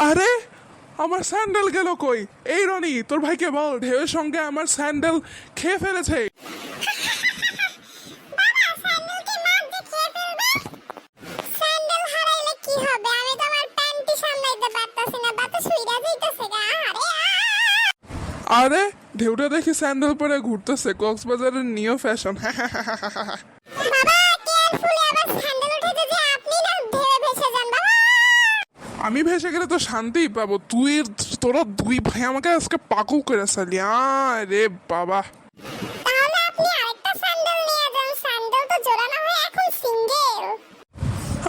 আরে আমার স্যান্ডেল গেল কই? এই রনি তোর ভাইকে বল ঢেউয়ের সঙ্গে আমার স্যান্ডেল খেয়ে ফেলেছে। আরে ঢেউটা দেখি স্যান্ডেল পরে ঘুরতেছে কক্সবাজারের নিউ ফ্যাশন। আমি ভেসে গেলে তো শান্তিই পাবো। তুই তোরা দুই ভাই আমাকে আজকে পাকু করে সালি আরে বাবা।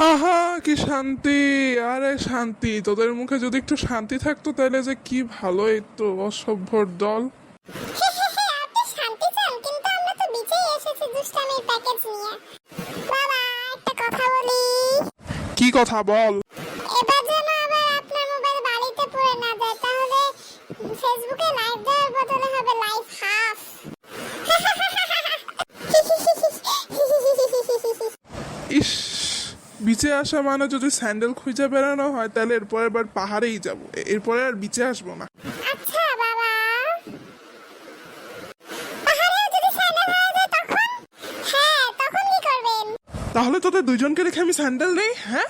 আহা কি শান্তি। আরে শান্তি তোদের মুখে যদি একটু শান্তি থাকতো তাহলে যে কি ভালো তো অসভ্যর দল। আপনি কথা চান ইস বিচে আসা মানে যদি স্যান্ডেল খুঁজে বেড়ানো হয় তাহলে এরপর এবার পাহাড়েই যাব। এরপরে আর বিচে আসব না। আচ্ছা বাবা। হয়ে তাহলে তোদের দুজনকে রেখে আমি স্যান্ডেল নেই হ্যাঁ?